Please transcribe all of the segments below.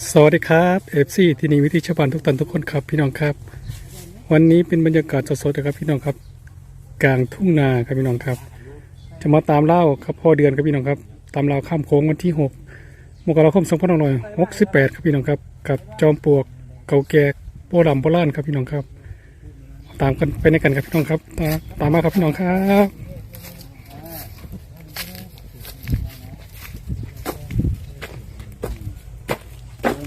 สวัสดีครับเอฟซีที่นี่วิธีชาวบ้านทุกท่านทุกคนครับพี่น้องครับ วันนี้เป็นบรรยากาศสดๆนะครับพี่น้องครับ กลางทุ่งนาครับพี่น้องครับ จะมาตามเล่าครับพ่อเดือนครับพี่น้องครับ ตามเล่าข้ามโค้งวันที่หกมกราคมสองพันหน่อยหกสิบแปดครับพี่น้องครับ กับจอมปลวกเก่าแก่โบราณโบราณครับพี่น้องครับ ตามกันไปในกันครับพี่น้องครับ ตามมาครับพี่น้องครับ สว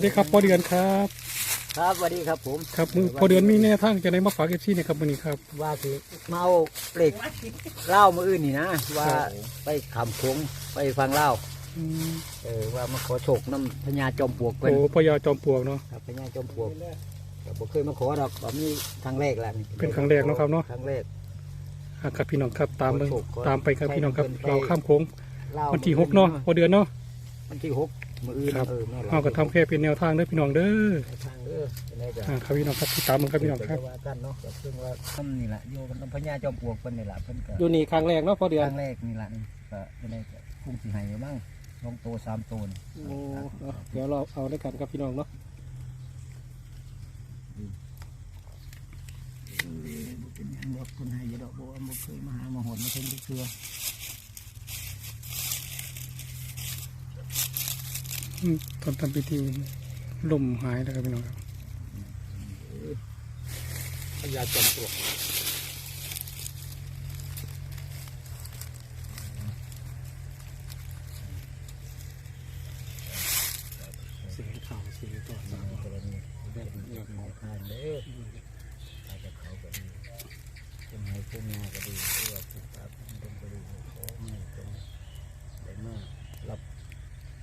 ัสดีครับพ่อเดือนครับ ครับสวัสดีครับผมครับมือพ่อเดือนมีแนวทางจะได้มาฝากเอฟซีเนี่ยครับวันนี้ครับว่าสิมาเอาเปลกเล่ามืออื่นนี่นะว่าไปขำโค้งไปฟังเล่าอืมเออว่ามาขอโชคน้ำพญาจอมปลวกเพิ่นโอ้พ่อยาจอมปลวกเนาะครับพญาจอมปลวกแต่บ่เคยมาขอดอกแบบนี้ครั้งแรกแหละเป็นครั้งแรกเนาะครับเนาะครั้งแรกอะครับพี่น้องครับตามเบิ่งขอโชคขอตามไปครับพี่น้องครับให้เพิ่นไปเราข้ามโค้งเล่าวันที่หกเนาะพอเดือนเนาะวันที่หก มืออื่นครับ เออแม่ล่เราก็ทำแค่เป็นแนวทางเด้อพี่น้องเด้อทางเด้อเป็นไงจ้ะอ่าครับพี่น้องครับติดตามมันครับพี่น้องครับว่ากันเนาะก็เพิ่งว่าทำนี่แหละอยู่กับน้ำพญาจอมปลวกเพิ่นนี่แหละเพิ่นก็อยู่นี่ครั้งแรกเนาะพอเดืคอนรั้งแรกนี่แหละนี่ก็เป็นไงก็คงสิให้อยู่บ้างลงโตสามโตนโอ้เดี๋ยวเราเอาด้วยกันครับพี่น้องเนาะเป็นหยังดอกคนให้อยาดอกบัวบ่เคยมาหามาหดมาเพิ่นทุกเทื่อ อืม ตอนทำพิธีลมหายแล้วครับพี่น้องครับพญาจอมปลวก เสียงข่าวเสียงต่อ สามกรณีแบบนี้หมายทานเด้ออาจจะเขาก็ดีเป็นให้ผู้งาก็ดีหรือว่าผู้ตาผู้ดงก็ดีขอไม่ตรงได้มากรับ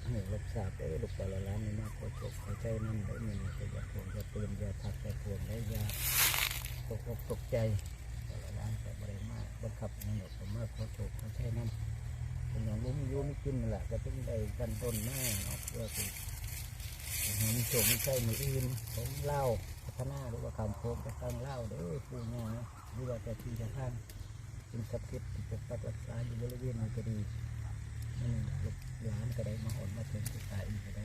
ให้รับทราบได้ลูกแต่ละร้านนี่มากขอจบขอใจนั่นได้เงินก็อย่าทวงอย่าเตือนอย่าทักอย่าทวงได้อยาตกอกตกใจแต่ละร้านแต่บริมากบังคับนั่น หรอกผมมากขอจบขอใจนั่นเป็นอย่างลุ้มยุ่มกินนั่แหละก็ต้องได้กันต้นหน้าเนาะเพื่อสิมีโจไม่ใช่มืออื่นผมเล่าพัฒนาหรือว่าคำโค้งจะตั้งเล่าเด้อปูงานะหรือว่าจะที่จะข้างเป็นสักดิ์สิทธิ์ปกปักรักษาอยู่บริเวณนี้ก็ดีนั่นลูกหลานก็ได้มาหอนมาเป็นกุศลอีกก็ได้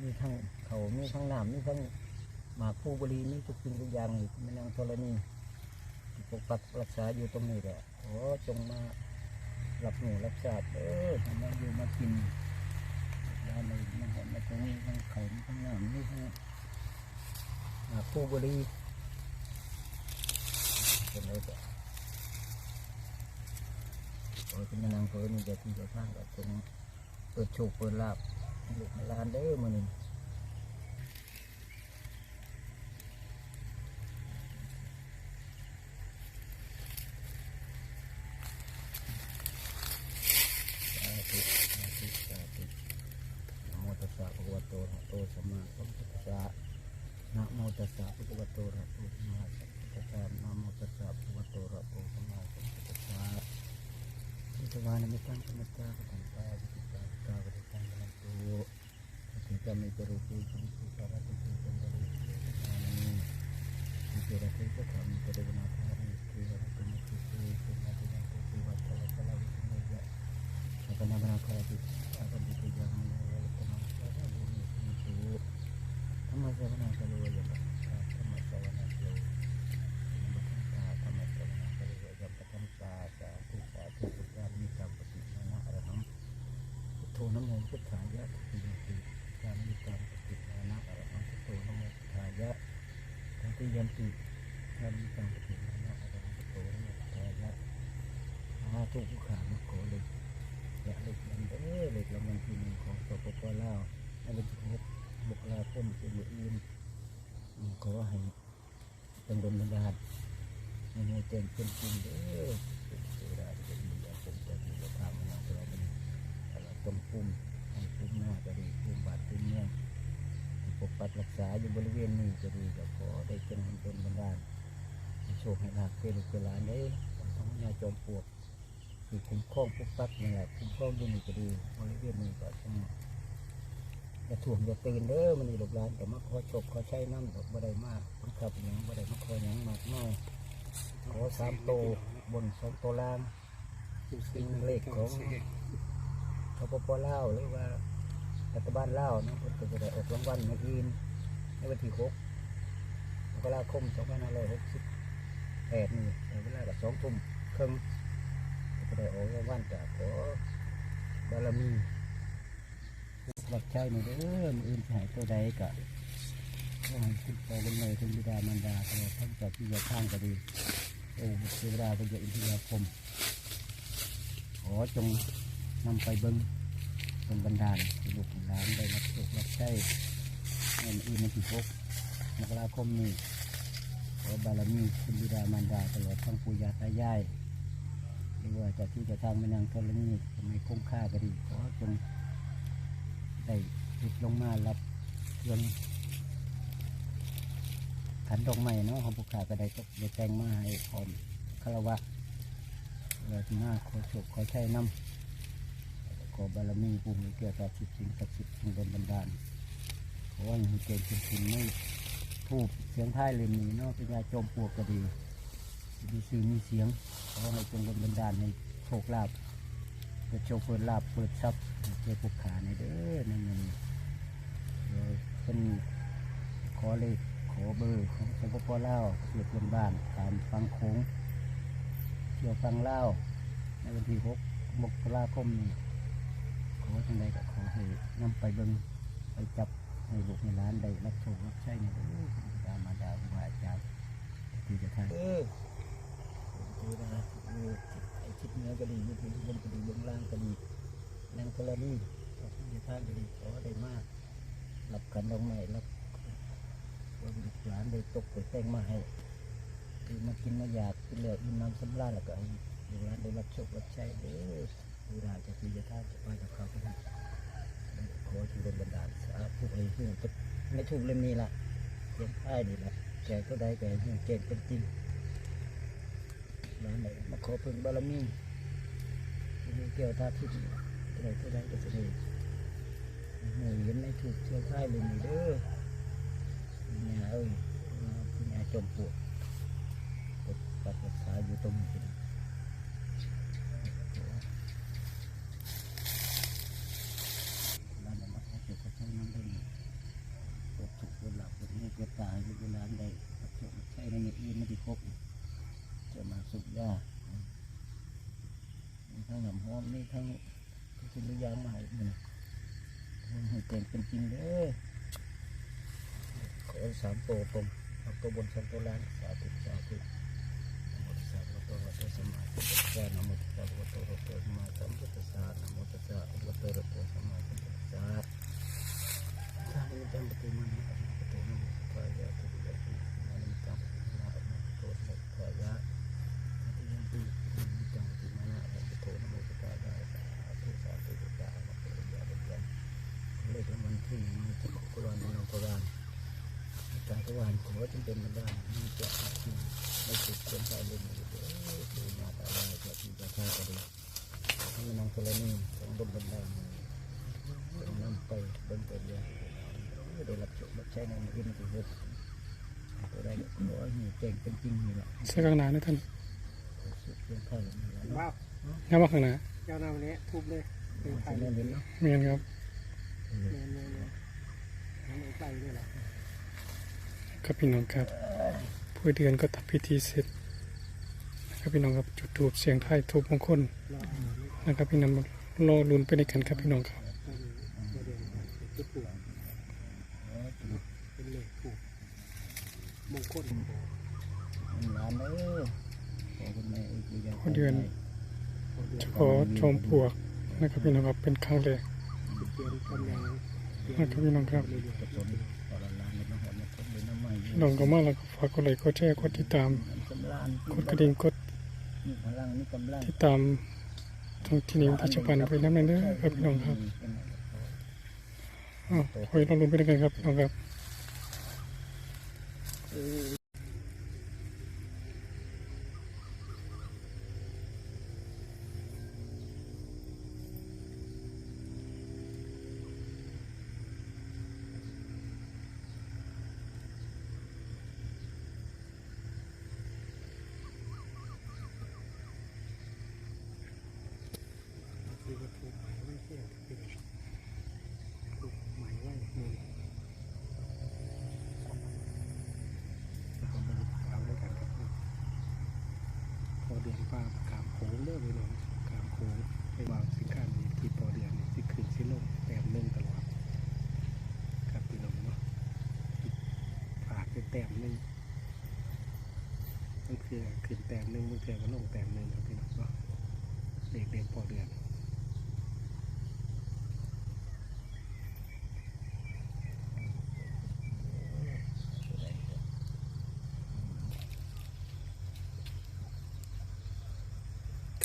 มีทั้งเขามีทั้งน้ำมีทั้งหมากผู้บริมีทุกสิ่งทุกอย่างนี่ม่นางธรณี ปกปักรักษาอยู่ตรงนี้แหละโอ้จงมารับหนูรับทราบเออมาอยู่มากินยาในมันเห็นมาตรงนี้ทั้งเขาทั้งน้ำนี่ทั้งอ่าผู้บริเป็นไรก็โอ้ยเป็นนางเพิ่นนี่จะที่จะสร้างกับตรงเปิดโชคเปิดลาบหลูกให้หลานเด้อมื้อนี้สาธุสาธุสาธุ นะโมตัสสะภะคะวะโตอะระหะโตสัมมาสัมพุทธัสสะนะโมตัสสะภะคะวะโตอะระหะโตสัมมาสัมพุทธัสสะนะโมตัสสะภะคะวะโตอะระหะโตสัมมาสัมพุทธัสสะอิทวานิมิตังสมัจจาปะตันตาวิจิตาวิกาวิตังกัลตุติกามิจรูปีจุนตุสารติตุจันตริอานิมิเจระเทศธรรมเจริญนาภาริสีระตุมุขิสีสุนาติยังตุสีวัตตะวัตตะลาวิสุเมยะ apa nama nak lagi akan dipegang oleh teman-teman ini itu sama saya นะโมพุทธายะติยติการมีการปฏิมานะอะระหังพุทโธนะโมพุทธายะทันติยันติกามิตังปฏิมานะอะระหังพุทโธนะโมพุทธายะอาตุกุขามาโกเลยและเล็กยันเอ้เล็กละมันที่หนึ่ของตัวปปลาวอันเป็นทุกบุคลาพ้นเป็นอื่นมันก็ให้เป็นดนบันดาลในเต็มเป็นจริงเด้อ อะไรต้มปุ่มให้ปุ่มหน้าก็ดีปุ่มบาดปุ่มเมืองที่ปกปักรักษาอยู่บริเวณนี้ก็ดีก็ขอได้จงเป็นบันดาลโชคให้ลาภเป็นลูกเป็นหลานได้ต้องยาจอมปวกคือคุ้มครองปกปักนี่แหละคุ้มครองอยืนนี่ก็ดีบริเวณนี้ก็ต้องอย่าถ่วงอย่าตื่นเด้อมันนี่ลูกหลานแต่มาขอโชคขอใช้น้ำดอกบ่ได้มากบังคับหยังบ่ได้มาขอหยังมากน้อยขอสามโตบนสองโตล่างเป็นเลขของ ทปปลาวหรือว่ารัฐบาลลาวนะเพิ่นก็จะได้ออกรางวัลมาอื่นในวันที่หกมกราคมสองพันห้าร้อยหกสิบแปดนี่เวลากับสองทุ่มครึ่งก็จะได้ออกรางวัลจากขอบารมีหลักใจหน่อยเด้อมืออื่นหายตัวใดกะก็ให้คุณพ่อคุณแม่คุณบิดามารดาตลอดทั้งจากที่ยาข้างก็ดีโอ้เทวดาเป็นอินทรียาคมขอจง นำไปเบิ้งเป็นบันดาลลูกหลานได้รับโชครับใช้เงินอื่นในที่พกมกราคมนี้ขอบารมีคุณบิดามารดาตลอดทั้งปู่ย่าตายายหรือว่าจะที่จะทางม่นางธรณีทำไมคุ้มค่าก็ดีขอจงได้หยุดลงมารับเรื่องขันดอกไม้เนาะของผู้ขาก็ได้ตกได้แต่งมาให้พร้อมคารวะเวลาที่มาขอโชคขอใช้น้ำ อบารมีปู่มีเกี่ยวกับสิทธิ์สิ่งศักดิ์สิทธิ์สิ่งบนบันดาลขอให้มีเกณฑ์เป็นสิ่งไม่ทูบเสียงท้ายเล่มนี้เนาะเป็นยาโจมปวกก็ดีมีสื่อมีเสียงขอให้จงบนบันดาลให้โชคลาภเปิดโชคเปิดลาภเปิดทรัพย์เจ้าผู้ขาในเด้อนั่นเงินเดี๋ยเป็นขอเลขขอเบอร์ของสปปลาวเสียบนบ้านตามฟังโค้งเที่ยวฟังเล่าในวันที่หกมกราคมนี้ อทังใดก็ขอให้นำไปเบิงไปจับในลูกในร้านได้รับโชครับใช้ในเด้อตามมาดาครูบาอาจารย์ที่จะทานเออดูนะไอ้ทิศเหนือก็ดีมีทิศบนก็ดีเบื้องล่างก็ดีนางกรณีที่จะทานก็ดีขอได้มากรับกันดอกไม้รับว่าบุตรหลานได้ตกไปแต่งมาให้ดีมากินมาอยากกินแล้วอิ่มน้ำสำราญแล้วก็ให้ลูกหลานได้รับโชครับใช้เด้อ ดูได้จะที่จะทาจะไปกับเขาก็ได้ขอที่บนบันดาลสาธุให้หูจะไม่ถูกเล่มนี้ละเขียนป้ายนี่ละแก่ก็ได้แก่เรื่องเก่งเป็นจริงร้าไหนมาขอพึ่งบารมีมีเกี่ยวท่าทิศก็ได้ก็ได้ก็จะได้หน่ยเห็นในถูกเชื่อค่ายเลยนี่เด้อเนี่ยเอ้ยคุณยาจมปวดปวดปัดรักษาอยู่ตรงนี้มาขอเก็บกระเช้าน้ำได้ไหม ปวดถูกปวดหลับปวดมือปวดตาให้เวลาใดรับโชครับใช้ในเงินอื่นไม่ได้ครบจะมาสุกยามีทั้งหำหอ มมีทั้งสิ่งทุกอย่างมาให้มันมันให้เก่งเป็นจริงเด้อขอสามตัวตรงเอาตัวบนสองตัวล่างสาธุสาธุนโมตัสสะภะคะวะโตอะระหะโตสัมาสัมพุทธัสะนโมตัสสะภะคะวะโตอะระหะโตสมาสัมพุทธัสสะนโมตัสสะภะคะวะโตอะระหะโตสมาสัมพุทธัสสะทางนี้เป็นปฏิมานะปฏิมาขายาตุลาภินานิตังนาปนะโตสัพพายะปฏิยังปีนิตังปฏิมานะปฏิโตนโมตตายาสาธุสาธุสาธุสาธุปริยาเดียนเลขรางวัลที่หนึ่งมีจักรกรานมโนกราน จากรวาลขอจงเป็นบรรดาลมีเจ้าอาชีพไม่ติดคนใจเลยมีเด้อดูหน้าตาได้จะที่จะฆ่าก็ดีให้มันนางกรณีของบนบรรดาลต้องนำไปบิ่งตัวเดียวได้รับโชครับใช้ในมือที่เฮ็ดตัวใดก็ขอให้เก่งเป็นจริงนี่แหละเสื้อข้างหน้านะท่านสุดเพียงเท่านี้แหละว้าวงามว่าข้างหน้าเจ้าหน้าวันนี้ทุบเลยเป็นไข่แน่เลยนเนาะเมียนครับเนียนเนียนเนียนไม่ไข่ด้วยแหละ ครับพี่น้องครับผู้เดือนก็ทำพิธีเสร็จนะครับพี่น้องครับจุดทูบเสียงไทายทูบมงคลรอเอานี่นะครับพี่น้องรอลุ้นไปในกันครับพี่น้องครับก็คือประเด็นจุดปวดเป็นเหล็กถูกมงคลหลานเด้อขอคุณแม่อีกอย่างพอเดือนขอชมปลวกนะครับพี่น้องครับเป็นครั้งแรกเกียนกำลังนะครับพี่น้องครับ ยน้ำใหม่น้องก็มาแล้วก็ฝากกดไลค์กดแชร์กดติดตาม กดกระดิ่งกดติดตามทางที่นี้ที่จะปันไปน้ำนั่นเด้อครับพี่น้องครับอ้าวคอยลอลุ้นไปด้วยกันครับพี่น้องครับ เดือนฟ้ากามโค้งเด้อไปน้องกามโค้งไปวางสิการนี้ที่พอเดือนนี่สิขึ้นสิลงแต้มหนึ่งตลอดครับพี่น้องเนาะฝากไปแต้มหนึ่งมันคือขึ้นแต้มหนึ่งมันคือก็ลงแต้มหนึ่งครับพี่น้องเนาะเด็กเด็กพอเดือน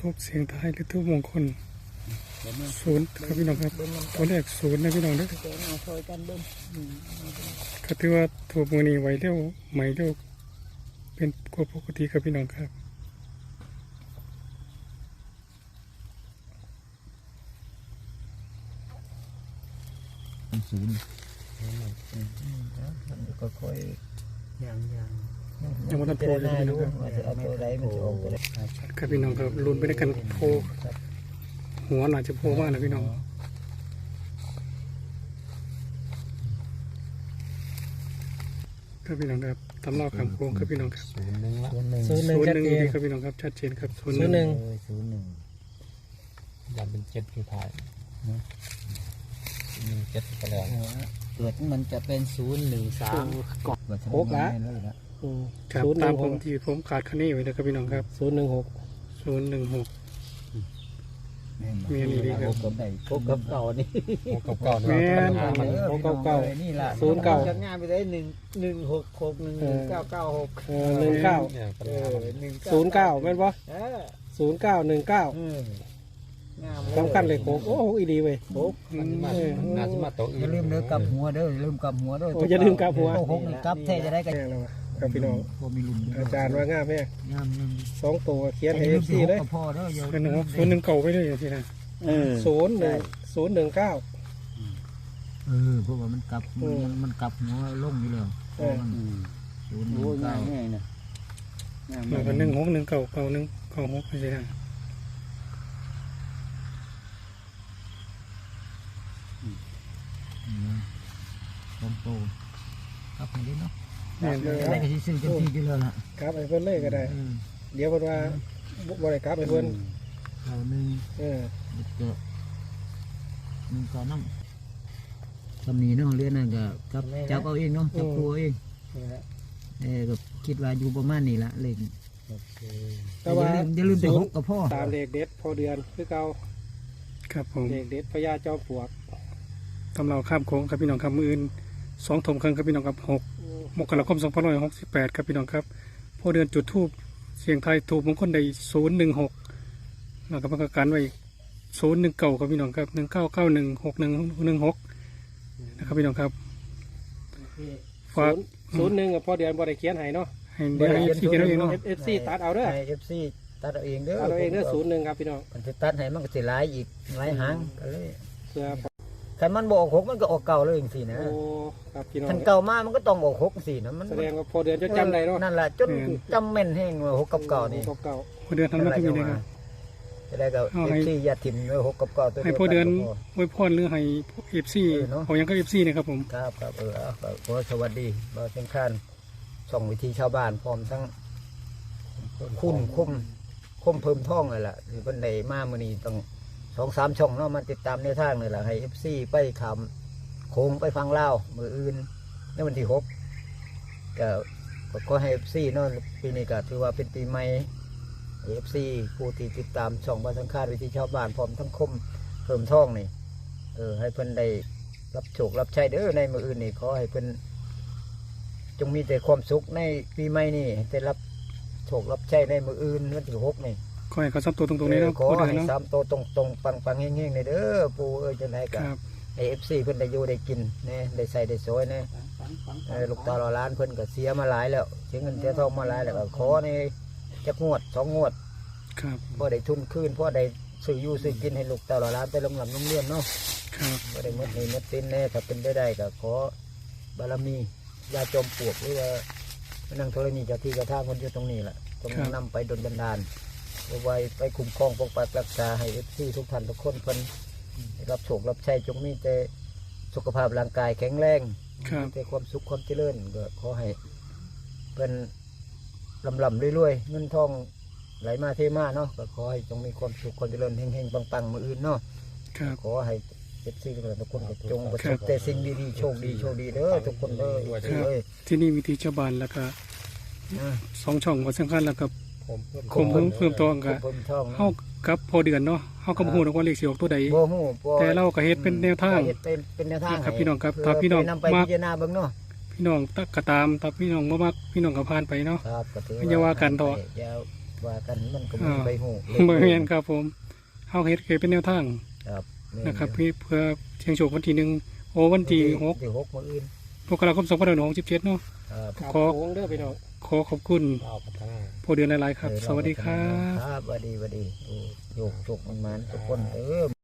ทุบเสียงท้ายหรือทุบมงคลศูนย์ครับพี่น้องครับตัวแรกศูนย์นะพี่น้องเด้อก็ถือว่าถูกมือนี้ไวเร็วไหมเร็วเป็นกว่าปกติครับพี่น้องครับศูนย์ก็ค่อยยังยัง ยังไม่ทันโพลเลยพี่น้องครับว่าจะเอาตัวใดมันจะออกตัวใดครับพี่น้องครับลุ้นไปด้วยกันโพลหัวน่าจะโพลมากนะพี่น้องครับพี่น้องครับตำเล่าคำโค้งครับพี่น้องครับศูนย์หนึ่งละศูนย์หนึ่งศูนย์หศูนึ่งนย์ชัดหนึ่งเจนดีครับพี่น้องครับชัดเจนครับศูนย์ศูนย์หนึ่งศูนย์หนึ่งยันเป็นเจ็ดคือถ่ายหนึ่งเจ็ดไปแล้วเกิดมันจะเป็นศูนย์หนึ่งสามโคกละเลยนะ อืมครับศูนย์หตานึ่มงผหมกที่ผมขาดคะแนนไว้เลยครับพี่น้องครับศูนย์หนึ่งหกศูนย์หนึ่งหก มีอันนี้ดีครับโคกกับใดโคกกับเก่านี่โอ้เก่าๆเนาะแม่นปัญหามันโคกเก่านี่แหละศูนย์เก่าจะงานไปได้หนึ่งหนึ่งหกหกหนึ่งหนึ่งเก้าเก้าหกเออหนึ่งเก้าเนี่ยปัญเอหาอมันหนึ่งศูนย์เก้าแม่นปะเออศูนย์เก้าหนึ่งเก้าเออสำคัญเลยโคกโอ้โหอีดีเว้ยโคกมันมาน่าจะมาโต๊ะออื่ย่านลืมเด้อกลับหัวเด้ออย่าลืมกลับหัวเด้อโอ้อย่าลืมกลับหัวโต๊ะหกนี่กลับแท้จะได้กันแม่แล้ววะ ครับพี่น้องพอมีลุมอาจารย์ว่างามแม่งามนึงสองตัวเขียนให้เอฟซีเลยพอเด้ออย่าศูนย์หนึ่งหกศูนย์หนึ่งเก่าไปเลยอย่างที่นะเออศูนย์หนึ่งศูนย์หนึ่งเก้าเออเพราะว่ามันกลับเออมันมันกลับหัวลงอยู่แล้วเออศูนย์หนึ่งเก้าแล้วก็หนึ่งหกหนึ่งเก่าเก่าหนึ่งเก่าหกอย่างที่นะลมโตกลับไปได้เนาะ แม่นอะไรก็ซื้อจังที่อยู่แล้วล่ะครับไอ้เพิ่นเลยก็ได้เออเดี๋ยวเพิ่นว่าบ่บ่ได้ครับไอ้เพิ่นเราหนึ่งเออเด็กเกิดหนึ่งก่อนน้ำสำนีเนาะเรียนนั่นก็กับเจ้าเอาเองเนาะกับครูเองเออก็คิดว่าอยู่ประมาณนี้ละเล่นแต่ว่าอย่าลืมอย่าลืมไปหกกับพ่อตามเลขเด็ดพอเดือนคือเก่าครับผมเลขเด็ดพญาจอมปลวกตำเราข้ามโค้งครับพี่น้องครับมืออื่น สองถมครั้งครับพี่น้องครับหกมกราคมสองพันร้อยหกสิบแปดครับพี่น้องครับพอเดือนจุดทูบเสียงไทายถูกมงคลใดศูนย์หนึ่งหกแล้วก็ประกันไว้ศูนย์หนึ่งเก่าครับพี่น้องครับหนึ่งเก้าเก้าหนึ่งหกหนึ่งหนึ่งหกนะครับพี่น้องครับฝากศูนย์หนึ่งกับพอเดือนบ่ได้เขียนให้เนาะให้เดี๋ยวให้พี่กินเอาเองเนาะเอฟซีตัดเอาเด้อให้เอฟซีตัดเอาเองเด้อตัดเอาเองเด้อศูนย์หนึ่งครับพี่น้องมันจะตัดให้มันก็สิหลายอีกหลายหางก็เลยเพื่อ คันมันบ่ออกหกมันก็ออกเก่าเลยจังซี่นะโอ้ครับพี่น้องคันเก่ามามันก็ต้องออกหกสินะมันแสดงว่าพอเดือนจะจำได้เนาะนั่นแหละจนจำแม่นแห้งว่าหกกับเก่านี่เก่าพอเดือนทันมาที่มีนะครับจะได้ก็เอาเอให้ฟซีอย่าถิ่มเลยหกกับเก่าตัวให้เดียวพอเดือนกัก็พไว้พรหรือให้เอฟซีเออเนาะเอายังก็เอฟซีนะครับผมครับครับเออเอาก็ขอสวัสดีบ่าวเชียงคานส่องวิธีชาวบ้านพร้อมทั้งคุณคุ้มคุ้มเพิ่มท่องเลยล่ะที่เพิ่นได้มามื้อนี้ต้อง สองสามช่องเนาะมาติดตามแนทางนี่แหละให้เอฟซีไปขำโค้งไปฟังเล่ามืออื่นในวันที่หกก็ก็ขอให้เอฟซีเนาะปีนี้ก็ถือว่าเป็นปีใหม่เอฟซีผู้ที่ติดตามช่องบ้านสังคาวิธีชาวบ้านพร้อมทั้งคมเพิ่มท่องนี่เออให้เพิ่นได้รับโชครับใช้เด้อในมืออื่นนี่ขอให้เพิ่นจงมีแต่ความสุขในปีใหม่นี่ได้รับโชครับใช้ในมืออื่นวันที่หกนี่ ขอให้เขาซับตัวตรงๆนี้เอนะอขอพอเดือนให้เนาะสามโตวตรงตรงๆปังปังๆเงี้ยๆในเด้อปู่เอ้ยจังไดคกัรับให้เอฟซีเพิ่นได้อยู่ได้กินแน่ได้ใส่ได้สวยแน่เออลูกตาเราล้านเพิ่นก็เสียมาหลายแล้วเสียเงินเสียทองมาหลายแล้วก็ขอในจักงวดสองงวดครับพอได้ทุนคืนพอได้ซื้ออยู่ซื้อกินให้ลูกตาเราล้านไปลงหลังลงเรียนเนาะครับก็ได้หมดนี้หมดสินแน่ถ้าเป็นได้ได้ก็ขอบารมียาจอมปลวกหรือว่าพระนังธรณีเจ้าที่เจ้าทางคนอยู่ตรงนี้แหละจงนำไปดลบันดาล เอาไว้ไปคุ้มครองปกปักรักษาให้เอฟซีทุกท่านทุกคนเพิ่นรับโชครับใช้จงมีแต่สุขภาพร่างกายแข็งแรงครับ มีแต่ความสุขความเจริญก็ขอให้เป็นลำลำๆรวยๆเงินทองไหลมาเทมาเนาะก็ขอให้จงมีความสุขความเจริญเฮงๆปังๆมืออื่นเนาะ ครับ ขอให้เอฟซีทุกคนก็จงประสบแต่สิ่งดีๆโชคดีโชคดีเด้อทุกคนเด้อครับเอ้ยที่นี่วิธีชาวบ้านแล้วก็อ่าสองช่องก็สำคัญแล้วก็ ผมเพิ่มคมเพิ่มเพิ่มตัวก็เพิ่มท่องเฮากับพอเดือนเนาะเฮาก็บ่ฮู้ดอกว่าเลขสิออกตัวใดบ่ฮู้บ่แต่เราก็เฮ็ดเป็นแนวทางเฮ็ดเป็นเป็นแนวทางครับให้พี่น้องครับเพื่ถ้าพี่น้องไปนำไปมักพิจารณาเบิ่งเนาะพี่น้องตักก็ตามถ้าพี่น้องบ่มักพี่น้องก็ผ่านไปเนาะครับก็ถืออย่าว่ากันต่ออย่าว่ากันมันก็มีอ่าใบหูบ่แม่นครับผมเฮาเฮ็ดคือเป็นแนวทางครับนะครับเพื่อเพื่อเชียงโชควันที่หนึ่งโอ้วันที่หกที่หกมื้ออื่นมกราคม2567เนาะครับครับขอโค้งเด้อพี่น้อง ขอขอบคุณเอาพัฒนาพอเดือนหลายๆครับ สวัสดีครับ ครับสวัสดีสวัสดีโอ้โยกโชคมันมันๆทุกคนเด้อ